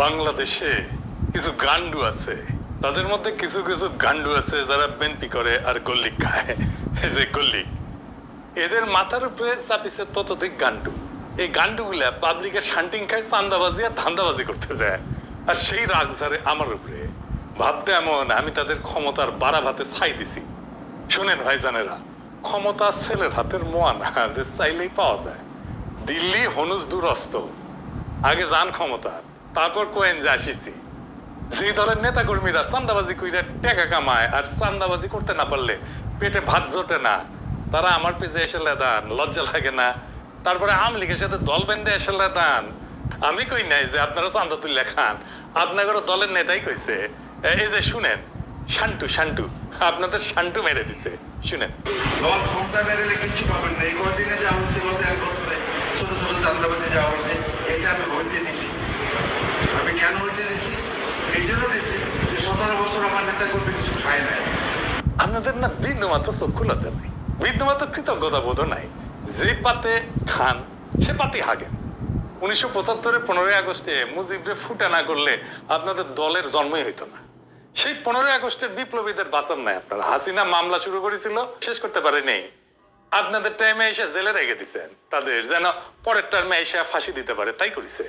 বাংলাদেশে কিছু গান্ডু আছে। তাদের মধ্যে কিছু কিছু গান্ডু আছে যারা বেনপি করে আর গল্লি খায়। যে গল্লি। এদের মাথার উপরে চাপিছে ততোধিক গান্ডু এই গান্ডুগুলা পাবলিকের শান্টিং খায়, চান্দাবাজি আর ধান্দাবাজি করতে যায়। আর সেই রাগ ঝাড়ে আমার উপরে। ভাবতে এমন, আমি তাদের ক্ষমতার বাড়া ভাতে ছাই দিছি। শোনেন ভাইজানেরা, ক্ষমতা ছেলের হাতের মোয়া না, যে চাইলেই পাওয়া যায়। দিল্লি হনুজ দুরস্ত। আগে যান ক্ষমতা তারপর কোয়েন যে আসিছি। যে দলের নেতা কর্মীরা চান্দাবাজি কইরা টাকা কামায় আর চান্দাবাজি করতে না পারলে পেটে ভাত জোটে না। তারা আমার পেজে এসে লেদান, লজ্জা লাগে না। তারপরে আওয়ামী লীগের সাথে দল বেঁধে এসে লেদান। আমি কই নাই যে আপনারা চান্দা তুলে খান। আপনাদের দলের নেতাই কইছে। এই যে শুনেন, শান্টু শান্টু, আপনাদের শান্টু মেরে দিছে। শুনেন। দল ক্ষমতা বেরোলে কিচ্ছু পাবেন না। এই কদিনে যা হচ্ছে গত এক বছরে ছোট ছোট চান্দাবাজি যা হচ্ছে এটা আমি কেন হইতে দিছি এই জন্য দিছি যে আপনাদের না বিন্দু মাত্র চক্ষু লজ্জা নাই। বিন্দু মাত্র কৃতজ্ঞতা বোধ নাই। যে পাতে খান, সে পাতে হাগেন। উনিশশো পঁচাত্তরের পনেরোই আগস্টে মুজিবরে ফুটা না করলে আপনাদের দলের জন্মই হইতো না। সেই পনেরোই আগস্টের বিপ্লবীদের বাঁচান নাই আপনারা। হাসিনা মামলা শুরু করেছিল, শেষ করতে পারেনি। আপনাদের টাইমে এসে জেলে রেখে দিচ্ছেন তাদের যেন পরের টার্মে এসে ফাঁসি দিতে পারে, তাই করেছে।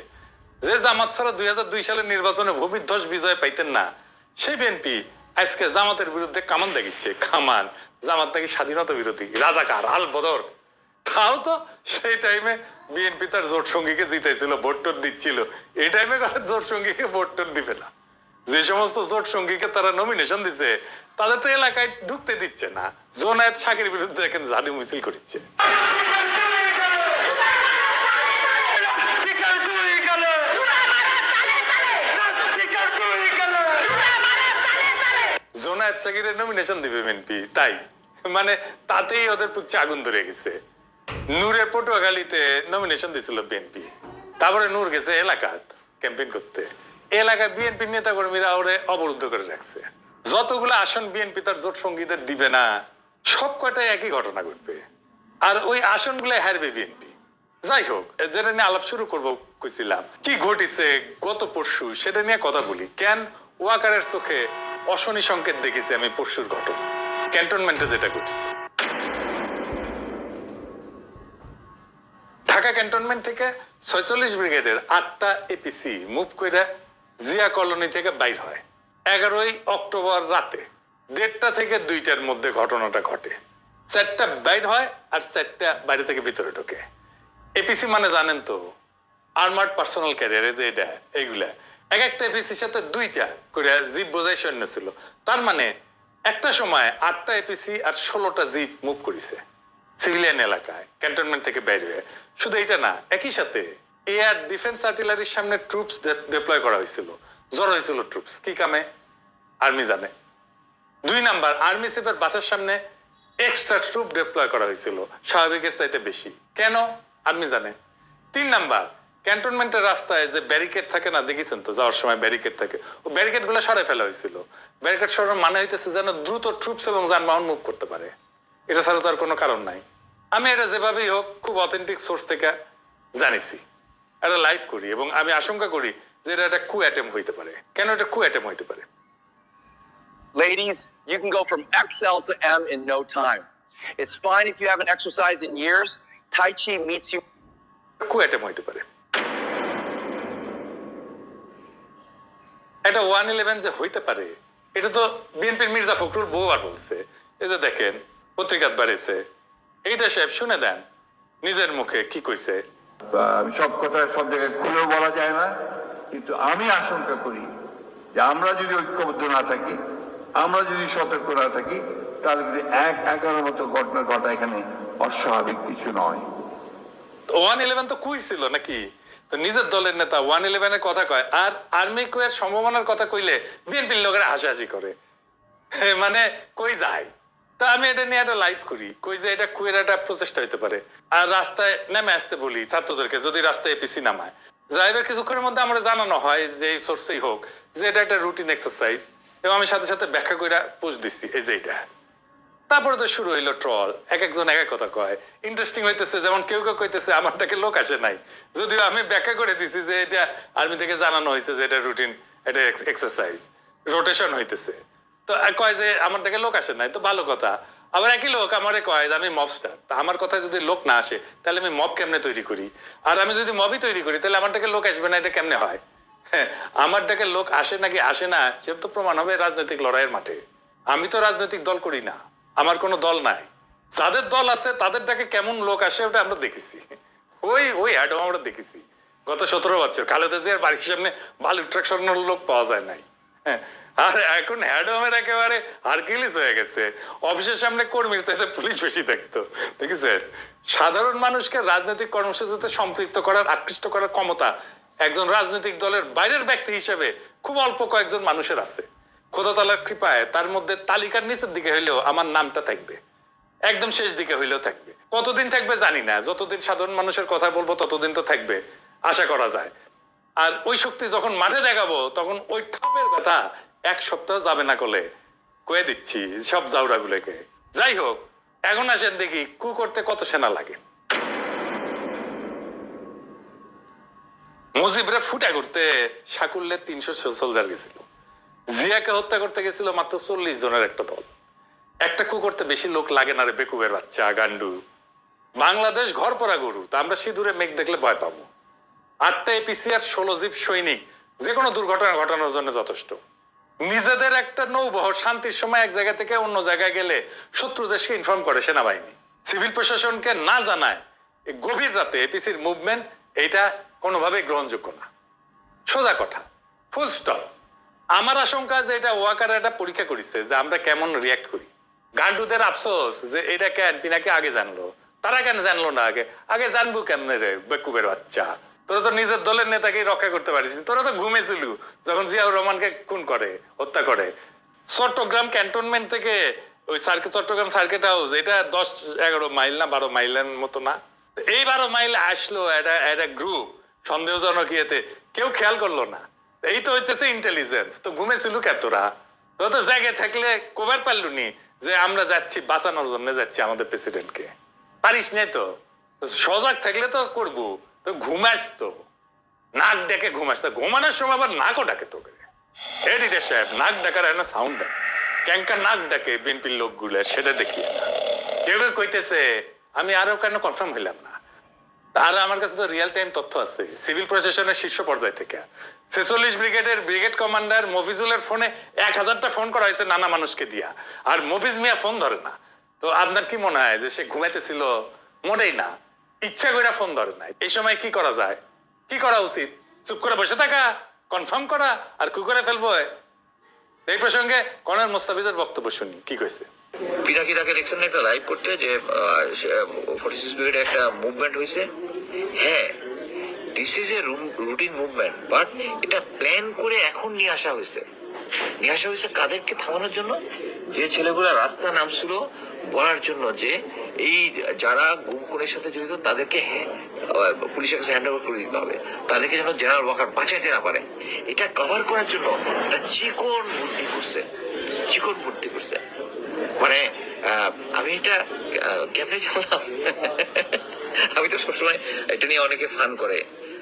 যে জামাত ছাড়া দুই হাজার দুই সালের নির্বাচনে ভূমিধ্বস বিজয় পাইতেন না সেই বিএনপি আজকে জামাতের বিরুদ্ধে কামান দেখিচ্ছে। কামান, জামাত নাকি স্বাধীনতা বিরোধী, রাজাকার, আল বদর। তাও তো সেই টাইমে বিএনপি তার জোট সঙ্গীকে জিতেছিল, ভোট টোট দিচ্ছিল। এই টাইমে জোট সঙ্গীকে ভোট টোট দিবে না? যে সমস্ত জোট সঙ্গীকে তারা নমিনেশন দিছে, তাদের তো এলাকায় ঢুকতে দিচ্ছে না। জোনায়েত শাকের বিরুদ্ধে এখন জাদু মিছিল করছে জোনায়েত শাকিরের নমিনেশন দিবে বিএনপি তাই। মানে তাতেই ওদের পুচ্ছে আগুন ধরে গেছে। নূরের পটুয়াখালীতে নমিনেশন দিছিল বিএনপি তারপরে নূর গেছে এলাকাত ক্যাম্পেইন করতে। এলাকায় বিএনপি নেতা কর্মীরা ওরে অবরুদ্ধ করে রাখছে। যতগুলো আসন বিএনপি তার জোট সঙ্গীদের দিবে না, সব কয়টাই একই ঘটনা ঘটবে। আর ওই আসনগুলো হারবে বিএনপি যাই হোক, যেটা নিয়ে আলাপ শুরু করব কইছিলাম, কি ঘটিছে গত পরশু, সেটা নিয়ে কথা বলি। কেন ওয়াকারের চোখে অশনি সংকেত দেখেছি আমি পরশুর ঘটনা ক্যান্টনমেন্টে যেটা ঘটেছে। ঢাকা ক্যান্টনমেন্ট থেকে ছয়চল্লিশ ব্রিগেডের আটটা এপিসি মুভ করে জিয়া কলোনি থেকে বাইর হয়। এগারোই অক্টোবর রাতে দেড়টা থেকে দুইটার মধ্যে ঘটনাটা ঘটে। চারটা বাইর হয় আর চারটা বাইরে থেকে ভিতরে ঢোকে। এপিসি মানে জানেন তো আর্মার্ড পার্সোনাল ক্যারিয়ারে যে এটা এইগুলা এক একটা এপিসির সাথে দুইটা করে জিপ বোঝাই সৈন্য ছিল। তার মানে একটা সময় আটটা এপিসি আর ষোলোটা জিপ মুভ করেছে সিভিলিয়ান এলাকায় ক্যান্টনমেন্ট থেকে বাইরে হয়ে। শুধু এটা না, একই সাথে এয়ার ডিফেন্স আর্টিলারির সামনে ট্রুপস ডিপ্লয় করা হয়েছিল। জড়ো হয়েছিল ট্রুপস কি কামে? আর্মি জানে। দুই নাম্বার আর্মি চিফের বাসের সামনে এক্সট্রা ট্রুপ ডিপ্লয় করা হয়েছিল, স্বাভাবিকের চাইতে বেশি। কেন? আর্মি জানে। তিন নাম্বার ক্যান্টনমেন্টের রাস্তায় যে ব্যারিকেড থাকে না দেখেছেন তো যাওয়ার সময় ব্যারিকেড থাকে। ও ব্যারিকেডগুলো সরাই ফেলা হয়েছিল। ব্যারিকেড সরানোর মানে হইতেছে যেন দ্রুত ট্রুপস এবং যানবাহন মুভ করতে পারে। এটা ছাড়া তো আর কোনো কারণ নাই। আমি এটা যেভাবেই হোক খুব অথেন্টিক সোর্স থেকে জানিছি। এটা লাইভ করি এবং আমি আশঙ্কা করি যে এটা একটা কু অ্যাটেম্প হইতে পারে। কেন এটা কু অ্যাটেম্প হইতে পারে? Ladies, you can go from XL to M in no time. It's fine if you haven't exercised in years. Tai Chi meets you. Coup attempt হইতে পারে। এটা ওয়ান ইলেভেন যে হইতে পারে এটা তো বিএনপির মির্জা ফখরুল বহুবার বলছে। এই যে দেখেন পত্রিকাত বাড়িছে এইটা সাহেব শুনে দেন নিজের মুখে কি কইছে? সব কথা সব জায়গায় খুলেও বলা যায় না কিন্তু আমি আশঙ্কা করি যে আমরা যদি ঐক্যবদ্ধ না থাকি আমরা যদি সতর্ক না থাকি তাহলে কিন্তু এক এগারো মতো ঘটনা ঘটা এখানে অস্বাভাবিক কিছু নয়। ওয়ান ইলেভেন তো কুই ছিল নাকি? নিজের দলের নেতা ওয়ান ইলেভেনের কথা কয় আর আর্মি কুয়ের সম্ভাবনার কথা কইলে বিএনপির লোকেরা হাসাহাসি করে। মানে কই যায়? তা আমি এটা নিয়ে একটা লাইভ করি, কই যে এটা কুয়ের একটা প্রচেষ্টা হইতে পারে। আর রাস্তায় নেমে আসতে বলি ছাত্রদেরকে, যদি রাস্তায় এপিসি নামায়। যাইবার কিছুক্ষণের মধ্যে আমরা জানানো হয় যে এই সোর্সেই হোক, যে এটা একটা রুটিন এক্সারসাইজ এবং আমি সাথে সাথে ব্যাখ্যা করে পোস্ট দিচ্ছি, এই যে এটা। তারপরে তো শুরু হইল ট্রল এক একজন এক এক কথা কয়। ইন্টারেস্টিং হইতেছে, যেমন কেউ কেউ কইতেছে, আমারটাকে লোক আসে নাই। যদিও আমি ব্যাখ্যা করে দিছি যে এটা আর্মি থেকে জানানো হয়েছে যে এটা রুটিন এটা এক্সারসাইজ রোটেশন হইতেছে। তো কয় যে আমারটাকে লোক আসে নাই, তো ভালো কথা। আবার একই লোক আমারে কয় যে, আমি মবস্টার তা আমার কথায় যদি লোক না আসে, তাহলে আমি মব কেমনে তৈরি করি? আর আমি যদি মবই তৈরি করি, তাহলে আমার থেকে লোক আসবে না, এটা কেমনে হয়? হ্যাঁ আমার ডাকে লোক আসে নাকি আসে না সে তো প্রমাণ হবে রাজনৈতিক লড়াইয়ের মাঠে। আমি তো রাজনৈতিক দল করি না। আমার কোনো দল নাই। যাদের দল আছে তাদের ডাকে কেমন লোক আসে ওটা আমরা দেখেছি। ওই ওই অ্যাডম আমরা দেখেছি। গত সতেরো বছর খালেদা জিয়ার বাড়ির সামনে ভালো ট্রাকশনের লোক পাওয়া যায় নাই। হ্যাঁ, আর এখন হ্যাডমের একেবারে হারকিলিস হয়ে গেছে। অফিসের সামনে কর্মীর চাইতে পুলিশ বেশি থাকতো দেখেছেন? সাধারণ মানুষকে রাজনৈতিক কর্মসূচিতে সম্পৃক্ত করার আকৃষ্ট করার ক্ষমতা একজন রাজনৈতিক দলের বাইরের ব্যক্তি হিসেবে খুব অল্প কয়েকজন মানুষের আছে। খোদা তালার কৃপায় তার মধ্যে তালিকার নিচের দিকে হইলেও আমার নামটা থাকবে। একদম শেষ দিকে হইলেও থাকবে। কতদিন থাকবে জানি না, যতদিন সাধারণ মানুষের কথা বলব ততদিন তো থাকবে, আশা করা যায়। আর ওই শক্তি যখন মাঠে দেখাবো, তখন ওই ঠাপের ব্যথা এক সপ্তাহ যাবে না করলে কয়ে দিচ্ছি সব জাউরা গুলোকে যাই হোক, এখন আসেন দেখি কু করতে কত সেনা লাগে। মুজিবরা ফুটা করতে সাকুল্যে তিনশো সোলজার গেছিল। জিয়াকে হত্যা করতে গেছিল মাত্র চল্লিশ জনের একটা দল। একটা কু করতে বেশি লোক লাগে না রে বেকুবের বাচ্চা, গান্ডু। বাংলাদেশ ঘর পরা গরু, তা আমরা সিঁদুরে মেঘ দেখলে ভয় পাবো। আটটা এপিসি আর ষোলো জিপ সৈনিক যে কোনো দুর্ঘটনা ঘটানোর জন্য যথেষ্ট। নিজেদের একটা নৌবহ শান্তির সময় এক জায়গা থেকে অন্য জায়গায় গেলে শত্রু দেশকে ইনফর্ম করে সেনাবাহিনী। সিভিল প্রশাসনকে না জানায় গভীর রাতে এপিসির মুভমেন্ট এটা কোনোভাবে গ্রহণযোগ্য না। সোজা কথা ফুল স্টপ আমার আশঙ্কা যে এটা ওয়াকার একটা পরীক্ষা করেছে যে আমরা কেমন রিয়াক্ট করি। গান্ডুদের আফসোস যে এটা কেন? পিনাকে আগে জানলো। তারা কেন জানলো না আগে? আগে জানব কেমনে রে, বেকুবের বাচ্চা। তোরা তো নিজের দলের নেতাকেই রক্ষা করতে পারিস তোরা তো ঘুমেছিল, যখন জিয়াউর রহমানকে খুন করে, হত্যা করে। চট্টগ্রাম ক্যান্টনমেন্ট থেকে ওই সার্কিট চট্টগ্রাম সার্কিট হাউস, এটা দশ, এগারো মাইল না, বারো মাইলের মতো না? এই বারো মাইল আসলো একটা একটা গ্রুপ সন্দেহজনক ইয়েতে। কেউ খেয়াল করল না। এই তো হইতেছে ইন্টেলিজেন্স তো ঘুমেছিল কে তোরা তো তো জায়গায় থাকলে কবার পারলু নি যে আমরা যাচ্ছি, বাঁচানোর জন্য যাচ্ছি আমাদের প্রেসিডেন্টকে পারিস নাই তো। সজাগ থাকলে তো করব। তো ঘুমাস তো নাক ডেকে ঘুমাস তো ঘুমানোর সময় আবার নাকও ডাকে তোকে। এডিটর সাহেব, নাক ডাকার একটা সাউন্ড দেয় নাক ডাকে বিএনপির লোকগুলো, সেটা না। কেউ কেউ কইতেছে, আমি আরও কেন কনফার্ম হইলাম না? আর আমার কাছে তো রিয়েল টাইম তথ্য আছে। সিভিল প্রশাসনের শীর্ষ পর্যায় থেকে। ছেচল্লিশ ব্রিগেডের ব্রিগেড কমান্ডার মফিজুলের ফোনে এক হাজারটা ফোন করা হয়েছে নানা মানুষকে দিয়া। আর মফিজ মিয়া ফোন ধরে না। তো আপনার কি মনে হয় যে সে ঘুমাইতেছিল? মোটেই না। ইচ্ছা করে ফোন ধরে না এই সময় কি করা যায়? কি করা উচিত? চুপ করে বসে থাকা কনফার্ম করা, আর কি করে ফেলব এই প্রসঙ্গে কর্নেল মোস্তাফিজের বক্তব্য শুনি। কি কইছে? তাকে দেখছেন না একটা লাইভ করতে যে একটা মুভমেন্ট হয়েছে হ্যাঁ this is a routine movement but এটা প্ল্যান করে এখন নিয়ে আসা হয়েছে নিয়ে আসা হয়েছে কাদেরকে থামানোর জন্য? যে ছেলেগুলো রাস্তা নামছিল বলার জন্য যে এই যারা গুম খুনের সাথে জড়িত, তাদেরকে পুলিশের কাছে হ্যান্ড ওভার করে দিতে হবে। তাদেরকে যেন জেনারেল ওয়াকার বাঁচাইতে না পারে। এটা কভার করার জন্য একটা চিকন বুদ্ধি করছে। চিকন বুদ্ধি করছে। মানে আমি এটা কেমনে জানলাম? আমি তো সবসময় এটা নিয়ে অনেকে ফান করে।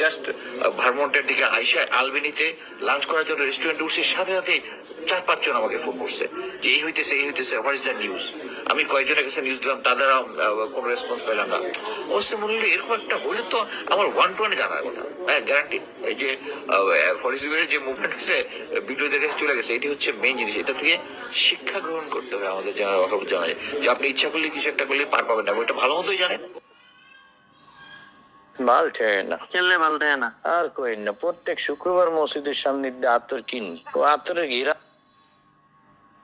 জাস্ট ভারমন্টের দিকে আইসা আলবেনিতে লাঞ্চ করার জন্য রেস্টুরেন্টে সাথে সাথে চার পাঁচজন আমাকে ফোন করছে যে, এই হইতেছে এই হইতেছে হোয়াট ইজ দ্য নিউজ আমি কয়েকজনের কাছে নিউজ দিলাম কোনো রেসপন্স পেলাম না। মনে হলো, এরকম একটা হলে তো আমার ওয়ান টু জানার কথা। হ্যাঁ গ্যারান্টি এই যে যে মুভমেন্ট হচ্ছে বিদ্রোহীদের কাছে চলে গেছে, এটি হচ্ছে মেইন জিনিস। এটা থেকে শিক্ষা গ্রহণ করতে হবে আমাদের জানার কথা জানা। যায় যে আপনি ইচ্ছা করলে কিছু একটা করলে পার পাবেন না এটা ভালো মতোই জানেন। না খেললে না। আর কই না প্রত্যেক শুক্রবার মসজিদের সামনে দিয়ে আতর কিনি। ও আতরের ঘিরা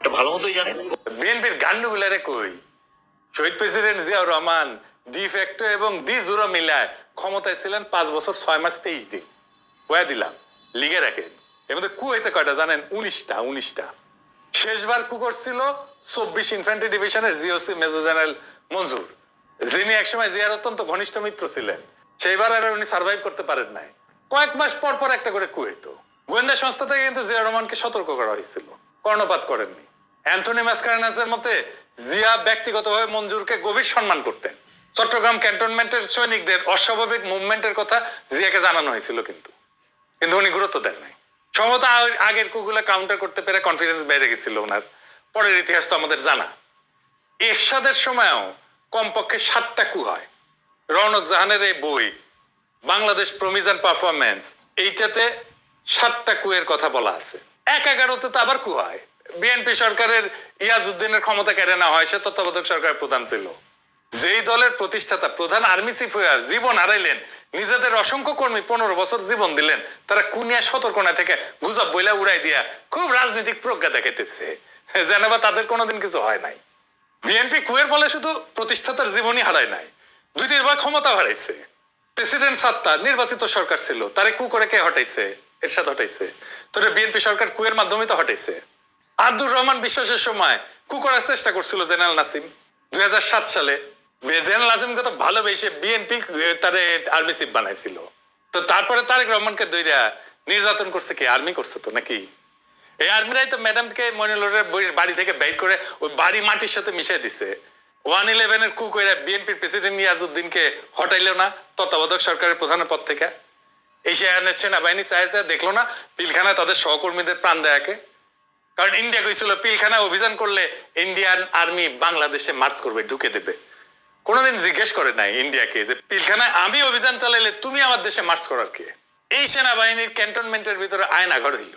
এটা ভালো মতোই জানেন বিএনপির কই? শহীদ president Ziaur Rahman de facto এবং ডি জুরো মিলায় ক্ষমতায় ছিলেন পাঁচ বছর ছয় মাস তেইশ দিন। বয়া দিলাম? লিগে রাখেন। এর মধ্যে কু হয়েছে কয়টা জানেন? উনিশটা উনিশটা। শেষবার কু করছিল চব্বিশ ইনফ্যান্ট্রি ডিভিশনের জিওসি মেজর জেনারেল মঞ্জুর যিনি একসময় জিয়ার অত্যন্ত ঘনিষ্ঠ মিত্র ছিলেন। সেইবার আর উনি সার্ভাইভ করতে পারেন নাই। কয়েক মাস পর পর একটা করে কু হইতো। গোয়েন্দা সংস্থা থেকে কিন্তু জিয়া রহমানকে সতর্ক করা হয়েছিল। কর্ণপাত করেননি। অ্যান্থনি মাসকারেনাসের মতে, জিয়া ব্যক্তিগতভাবে মঞ্জুরকে গভীর সম্মান করতেন। চট্টগ্রাম ক্যান্টনমেন্টের সৈনিকদের অস্বাভাবিক মুভমেন্টের কথা জিয়াকে জানানো হয়েছিল কিন্তু। কিন্তু উনি গুরুত্ব দেন নাই। সম্ভবত আগের কুগুলা কাউন্টার করতে পেরে কনফিডেন্স বেড়ে গেছিল ওনার। পরের ইতিহাস তো আমাদের জানা। এরশাদের সময়ও কমপক্ষে সাতটা কু হয়। রৌনক জাহানের এই বই, বাংলাদেশ প্রমিজান পারফরমেন্স এইটাতে সাতটা কুয়ের কথা বলা আছে। এক এগারোতে তো আবার কু হয়। বিএনপি সরকারের ইয়াজউদ্দিনের ক্ষমতা কেড়ে নেওয়া হয়, সে তত্ত্বাবধায়ক সরকারের প্রধান ছিল। যেই দলের প্রতিষ্ঠাতা, প্রধান আর্মি চিফ হয়ে জীবন হারাইলেন, নিজেদের অসংখ্য কর্মী পনেরো বছর জীবন দিলেন, তারা কুনিয়া সতর্কনা থেকে গুজব বইলা উড়াই দিয়া খুব রাজনৈতিক প্রজ্ঞা দেখাইতেছে। যেন বা তাদের কোনোদিন কিছু হয় নাই। বিএনপি কুয়ের ফলে শুধু প্রতিষ্ঠাতার জীবনই হারায় নাই। দুই তিনবার ক্ষমতা হারাইছে। প্রেসিডেন্ট সাত্তার নির্বাচিত সরকার ছিল, তারে কু করে কে হটাইছে? এরশাদ হটাইছে। তোরে বিএনপি সরকার কুয়ের মাধ্যমে তো হটাইছে। আব্দুর রহমান বিশ্বাসের সময় কু করার চেষ্টা করছিল জেনারেল নাসিম। দুই সালে। জেনারেল নাসিমকে তো ভালোবেসে বিএনপি তারে আর্মি চিফ বানাইছিল। তো তারপরে তারেক রহমানকে দইরা নির্যাতন করছে কি? আর্মি করছে তো নাকি? এই আর্মিরাই তো ম্যাডামকে মনিলরের বাড়ি থেকে বের করে ওই বাড়ি মাটির সাথে মিশিয়ে দিছে। ওয়ান ইলেভেনের কু করে বিএনপির প্রেসিডেন্ট ইয়াজউদ্দিনকে হটাইলো না, তত্ত্বাবধায়ক সরকারের প্রধানের পদ থেকে। এই সেনাবাহিনী সেনাবাহিনী চাইছে দেখল না, পিলখানায় তাদের সহকর্মীদের প্রাণ দেয়াকে কারণ ইন্ডিয়া কইছিল, পিলখানায় অভিযান করলে ইন্ডিয়ান আর্মি বাংলাদেশে মার্চ করবে, ঢুকে দেবে। কোনোদিন জিজ্ঞেস করে নাই ইন্ডিয়াকে যে, পিলখানায় আমি অভিযান চালাইলে তুমি আমার দেশে মার্চ করার কে? এই সেনাবাহিনীর ক্যান্টনমেন্টের ভিতরে আয়নাঘর হইল।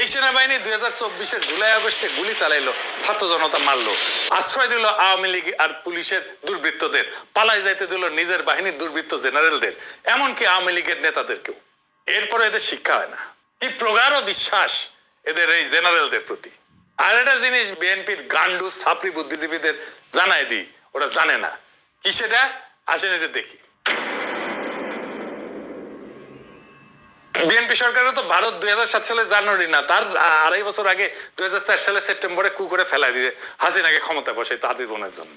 এই সেনাবাহিনী দুই হাজার চব্বিশের জুলাই আগস্টে গুলি চালাইলো, ছাত্র জনতা মারলো, আশ্রয় দিল আওয়ামী লীগ আর পুলিশের দুর্বৃত্তদের, পালাই যাইতে দিল নিজের বাহিনীর দুর্বৃত্ত জেনারেলদের, এমনকি আওয়ামী লীগের নেতাদেরকেও। এরপরে এদের শিক্ষা হয় না। কি প্রগাঢ় বিশ্বাস এদের এই জেনারেলদের প্রতি। আর একটা জিনিস বিএনপির গান্ডু ছাপড়ি বুদ্ধিজীবীদের জানাই দিই, ওরা জানে না। কি সেটা? আসেন এটা দেখি। বিএনপি সরকারও তো ভারত দুই হাজার সাত সালে জানুয়ারি না, তার আড়াই বছর আগে দুই হাজার চার সালে সেপ্টেম্বরে কু করে ফেলাই দিয়ে হাসিনাকে ক্ষমতা বসে আজীবনের জন্য।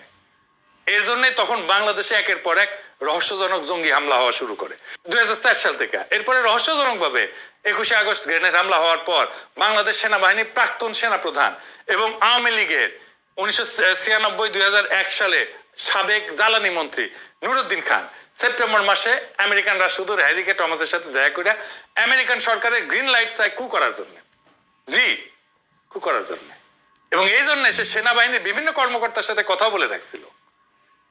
এর জন্যই তখন বাংলাদেশে একের পর এক রহস্যজনক জঙ্গি হামলা হওয়া শুরু করে দুই সাল থেকে। এরপরে রহস্যজনক ভাবে একুশে আগস্ট গ্রেনেড হামলা হওয়ার পর বাংলাদেশ সেনাবাহিনীর প্রাক্তন সেনা প্রধান এবং আওয়ামী লীগের উনিশশো ছিয়ানব্বই দুই সালে সাবেক জ্বালানি মন্ত্রী নুরুদ্দিন খান সেপ্টেম্বর মাসে আমেরিকান রাষ্ট্রদূত হ্যারিকে টমাসের সাথে দেখা করে আমেরিকান সরকারের গ্রিন লাইট চাই কু করার জন্য। জি, কু করার জন্য। এবং এই জন্য সে সেনাবাহিনীর বিভিন্ন কর্মকর্তার সাথে কথা বলে রাখছিল।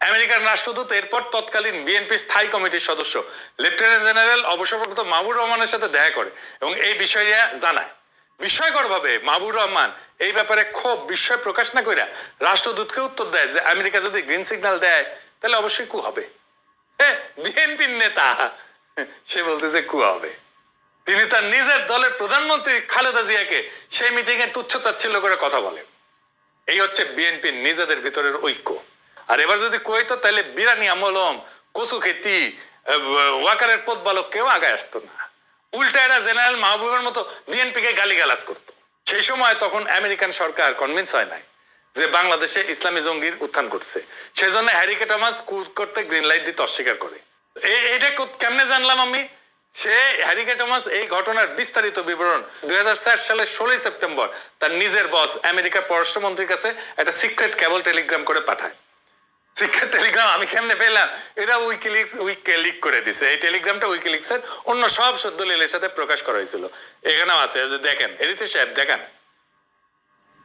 আমেরিকান রাষ্ট্রদূত এরপর তৎকালীন বিএনপি স্থায়ী কমিটির সদস্য লেফটেন্যান্ট জেনারেল অবসরপ্রাপ্ত মাহবুর রহমানের সাথে দেখা করে এবং এই বিষয়টা জানায়। বিস্ময়কর ভাবে মাহবুর রহমান এই ব্যাপারে ক্ষোভ, বিস্ময় প্রকাশ না করে রাষ্ট্রদূতকে উত্তর দেয় যে, আমেরিকা যদি গ্রিন সিগন্যাল দেয়, তাহলে অবশ্যই কু হবে। বিএনপির নেতা। সে বলতেছে কু হবে। তিনি তার নিজের দলের প্রধানমন্ত্রী খালেদা জিয়াকে সেই মিটিং এ তুচ্ছ তাচ্ছিল্য করে কথা বলেন। এই হচ্ছে বিএনপির নিজেদের ভিতরের ঐক্য। আর এবার যদি কইতো তাহলে বিরানি আমলম কচু খেতি ওয়াকারের পথ বালক কেউ আগায় আসতো না। উল্টা এরা জেনারেল মাহবুবের মতো বিএনপি কে গালিগালাজ করতো। সেই সময় তখন আমেরিকান সরকার কনভিন্স হয় নাই। যে বাংলাদেশে ইসলামী জঙ্গির উত্থান ঘটছে। সেজন্য হ্যারিকে টমাস কুদ করতে গ্রিন লাইট দিতে অস্বীকার করে। এইটা কেমনে জানলাম আমি? সে হ্যারিকে টমাস এই ঘটনার বিস্তারিত বিবরণ দুই সালের ষোলোই সেপ্টেম্বর তার নিজের বস, আমেরিকার পররাষ্ট্রমন্ত্রীর কাছে একটা সিক্রেট কেবল টেলিগ্রাম করে পাঠায়। সিক্রেট টেলিগ্রাম আমি কেমনে পেলাম? এটা উইকিলিক্স উইকে লিক করে দিছে। এই টেলিগ্রামটা উইকিলিক্স এর অন্য সব সদ্য লীলের সাথে প্রকাশ করা হয়েছিল। এখানেও আছে, দেখেন, এরিতে সাহেব, দেখেন।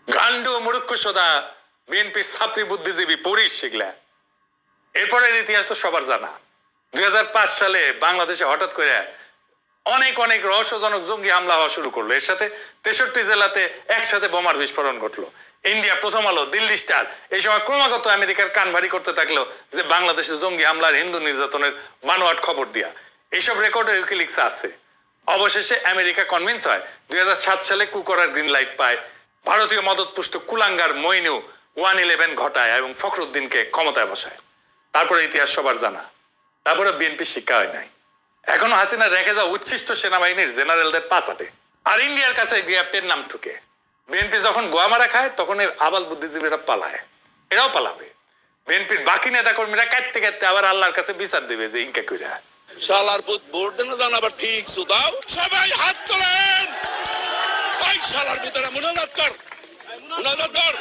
গান্ড মুরুক্ষ সদা বিএনপির ছাত্রী বুদ্ধিজীবী পড়িস সেগুলা। এরপরের ইতিহাস তো সবার জানা। দুই সালে বাংলাদেশে হঠাৎ করে অনেক অনেক রহস্যজনক জঙ্গি হামলা হওয়া শুরু করল। এর সাথে তেষট্টি জেলাতে একসাথে বোমার বিস্ফোরণ ঘটলো। ইন্ডিয়া প্রথম আলো, দিল্লি স্টার। এই সময় ক্রমাগত আমেরিকার কান ভারী করতে থাকল যে বাংলাদেশে জঙ্গি হামলার হিন্দু নির্যাতনের বানোয়াট খবর দিয়া। এইসব রেকর্ডে উইকিলিক্স আছে। অবশেষে আমেরিকা কনভিন্স হয়, দুই হাজার সাত সালে কুকরার গ্রিন লাইট পায় ভারতীয় মদতপুষ্ট কুলাঙ্গার মইনু ওয়ান ইলেভেন ঘটায় এবং ফখরুদ্দিনকে ক্ষমতায় বসায়। তারপরে ইতিহাস সবার জানা। তারপরে বিএনপি শিক্ষা হয় নাই। এখনও হাসিনা রেখে যাওয়া উচ্ছিষ্ট সেনাবাহিনীর জেনারেলদের পাচাটে আর ইন্ডিয়ার কাছে গিয়ে পেন নাম ঠুকে। বিএনপি যখন গোয়া মারা খায়, তখন এর আবাল বুদ্ধিজীবীরা পালায়। এরাও পালাবে। বিএনপির বাকি নেতা কর্মীরা কাটতে কাটতে আবার আল্লাহর কাছে বিচার দেবে যে ইনকা কইরা। শালার বুধ ভোট দেন জান, আবার ঠিক সুদাও সবাই হাত তোলেন! ওই শালার বুতেরা মুনাজাত কর। মুনাজাত কর।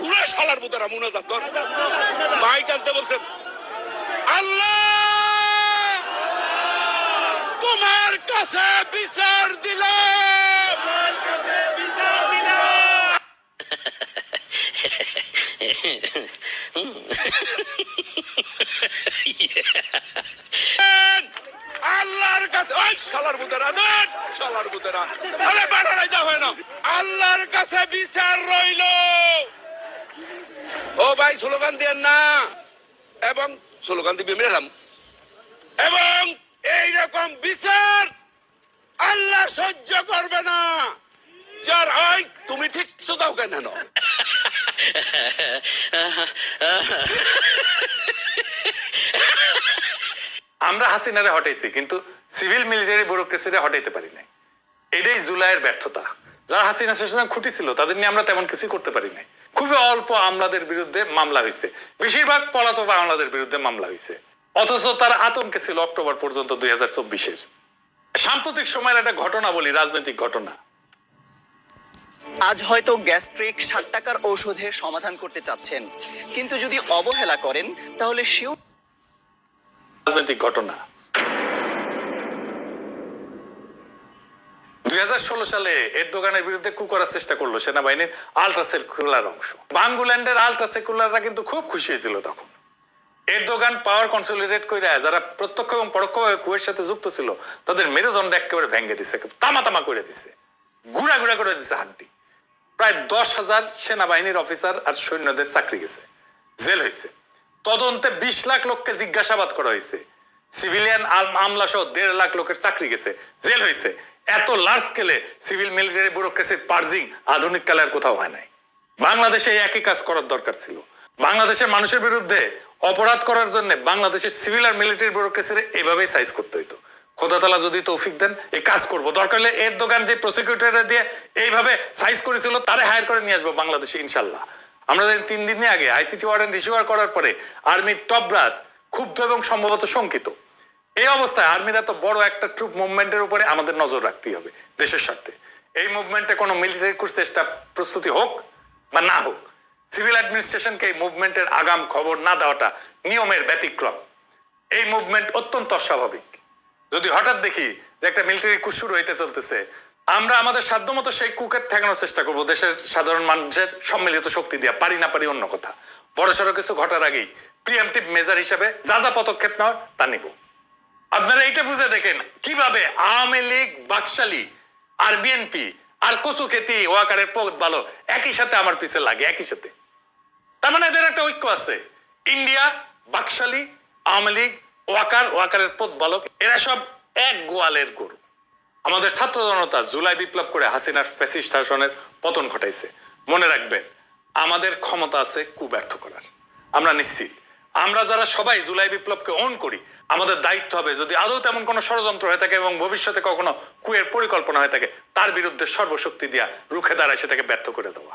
পুরো শালার বুতেরা মুনাজাত কর। ভাই কানতে বলছেন, আল্লাহ, তোমার কাছে বিচার দিলাম। আল্লাহর কাছে ওই শালার বুতেরা ধর! শালার বুতেরা আরে বাড়াই দাও হয় না। আল্লাহর কাছে বিচার রইল। ও ভাই, স্লোগান দেন না। এবং স্লোগান দিবি মেরাম এবং এই রকম বিচার আল্লাহ সহ্য করবে না। যার ওই তুমি ঠিক দাও কেন আমরা হাসিনারে হটাইছি, কিন্তু সিভিল মিলিটারি ব্যুরোক্রেসিরে হটাইতে পারি নাই। এটাই জুলাইয়ের ব্যর্থতা। যারা হাসিনা শাসনে খুঁটি ছিল, তাদের নিয়ে আমরা তেমন কিছু করতে পারি নাই। খুবই অল্প আমলাদের বিরুদ্ধে মামলা হয়েছে বেশিরভাগ পলাতক আমলাদের বিরুদ্ধে মামলা হয়েছে অথচ তার আতঙ্কে ছিল অক্টোবর পর্যন্ত দুই হাজার চব্বিশের। সাম্প্রতিক সময়ের একটা ঘটনা বলি, রাজনৈতিক ঘটনা। আজ হয়তো গ্যাস্ট্রিক ষাট টাকার ঔষধে সমাধান করতে চাচ্ছেন। কিন্তু যদি অবহেলা করেন, তাহলে সেও রাজনৈতিক ঘটনা। দুই সালে এর দোকানের বিরুদ্ধে কু করার চেষ্টা করল সেনাবাহিনীর আলট্রা সেকুলার অংশ। বাঙ্গুল্যান্ডের আলট্রা সেকুলাররা কিন্তু খুব খুশি হয়েছিল তখন। এর দোকান পাওয়ার কনসলিডেট করে যারা প্রত্যক্ষ এবং পরোক্ষভাবে কুয়ের সাথে যুক্ত ছিল, তাদের মেরুদণ্ড একেবারে ভেঙে দিছে তামা তামা করে দিছে। গুড়া গুড়া করে দিছে হাড্ডি। প্রায় দশ হাজার সেনাবাহিনীর অফিসার আর সৈন্যদের চাকরি গেছে, জেল হয়েছে তদন্তে বিশ লাখ লোককে জিজ্ঞাসাবাদ করা হয়েছে। সিভিলিয়ান আমলা সহ দেড় লাখ লোকের চাকরি গেছে, জেল হয়েছে। এত লার্জ স্কেলে সিভিল মিলিটারি ব্যুরোক্রেসির পার্জিং আধুনিক কালে আর কোথাও হয় নাই। বাংলাদেশে একই কাজ করার দরকার ছিল। বাংলাদেশের মানুষের বিরুদ্ধে অপরাধ করার জন্য বাংলাদেশের সিভিল আর মিলিটারি ব্যুরোক্রেসির এভাবেই সাইজ করতে হইতো। খোদা তালা যদি তৌফিক দেন এই কাজ করব। দরকার হলে এর দোকান যে প্রসিকিউটর দিয়ে এইভাবে সাইজ করেছিল, তারে হায়ার করে নিয়ে আসব বাংলাদেশে, ইনশাল্লাহ। আমরা জানি তিন দিন আগে আইসিটি ওয়ারেন্ট ইস্যু করার পরে আর্মির টপ ব্রাস ক্ষুব্ধ এবং সম্ভবত শঙ্কিত। এই অবস্থায় আর্মির এত বড় একটা ট্রুপ মুভমেন্টের উপরে আমাদের নজর রাখতেই হবে দেশের স্বার্থে। এই মুভমেন্টে কোনো মিলিটারি কোর্স চেষ্টা প্রস্তুতি হোক বা না হোক সিভিল অ্যাডমিনিস্ট্রেশনকে এই মুভমেন্টের আগাম খবর না দেওয়াটা নিয়মের ব্যতিক্রম। এই মুভমেন্ট অত্যন্ত অস্বাভাবিক। যদি হঠাৎ দেখি যে একটা মিলিটারি কুশ শুরু হইতে চলতেছে আমরা আমাদের সাধ্যমতো সেই কুকের ঠেকানোর চেষ্টা করব, দেশের সাধারণ মানুষের সম্মিলিত শক্তি দিয়া, পারি না পারি অন্য কথা। বড় সড়ো কিছু ঘটার আগেই প্রিএমটিভ মেজার হিসাবে যা যা পদক্ষেপ নেওয়ার তা নিব। আপনারা এটা বুঝে দেখেন কীভাবে আওয়ামী লীগ, বাকশালী, আর বিএনপি, আর কচু খেতি ওয়াকারের পথ ভালো একই সাথে আমার পিছে লাগে, একই সাথে। তার মানে এদের একটা ঐক্য আছে। ইন্ডিয়া, বাকশালী, আওয়ামী লীগ, ওয়াকার, ওয়াকারের পথ বালক, এরা সব এক গোয়ালের গরু। আমাদের ছাত্র জনতা জুলাই বিপ্লব করে হাসিনার ফ্যাসিস্ট শাসনের পতন ঘটাইছে। মনে রাখবেন, আমাদের ক্ষমতা আছে কুব্যর্থ করার। আমরা নিশ্চিত। আমরা যারা সবাই জুলাই বিপ্লবকে অন করি, আমাদের দায়িত্ব হবে যদি আদৌ তেমন কোনো ষড়যন্ত্র হয়ে থাকে এবং ভবিষ্যতে কখনো কুয়ের পরিকল্পনা হয়ে থাকে, তার বিরুদ্ধে সর্বশক্তি দিয়া রুখে দাঁড়ায় সেটাকে ব্যর্থ করে দেওয়া।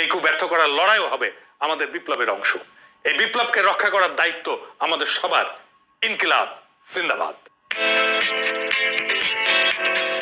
এই কু ব্যর্থ করার লড়াইও হবে আমাদের বিপ্লবের অংশ। এই বিপ্লবকে রক্ষা করার দায়িত্ব আমাদের সবার। ইনকিলাব, জিন্দাবাদ।